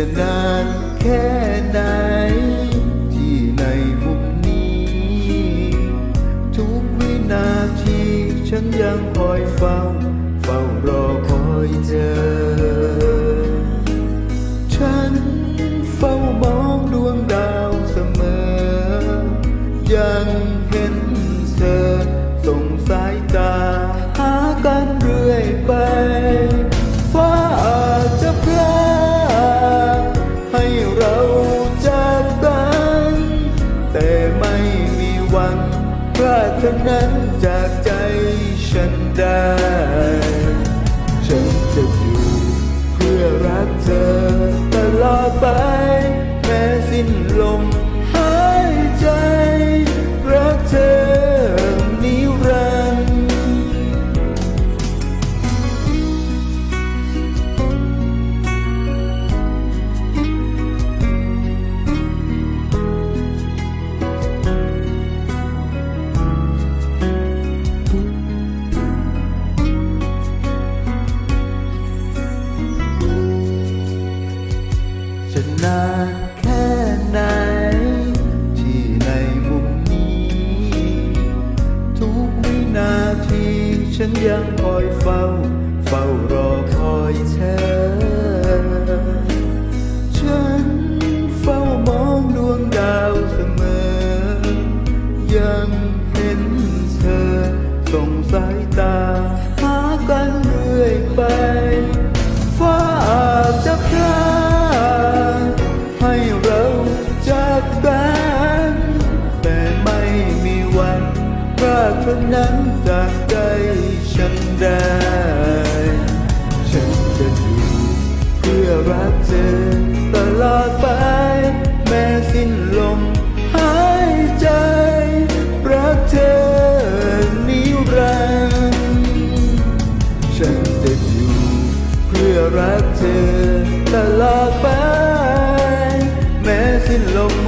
จะนานแค่ไหน ที่ในมุมนี้ ทุกวินาทีฉันยังคอยเฝ้า เฝ้ารอคอยเจอ ฉันเฝ้ามองดวงดาวเสมอ ยังเห็นเธอส่งสายตาหากัน หวันพลาดเท่านั้นจากใจฉันได้ ฉันยังคอยเฝ้า เฝ้ารอคอยเธอ ฉันเฝ้ามองดวงดาวเสมอ ยังเห็นเธอส่งสายตา หากันเรื่อยไป ฟ้าอาจจะพาดให้เราจากกัน แต่ไม่มีวันพลาดคนนั้นจาก ได้ ฉันจะอยู่เพื่อรักเธอตลอดไป แม้สิ้นลมหายใจ รักเธอนิรันดร์ฉันจะอยู่เพื่อรักเธอตลอดไป แม้สิ้นลม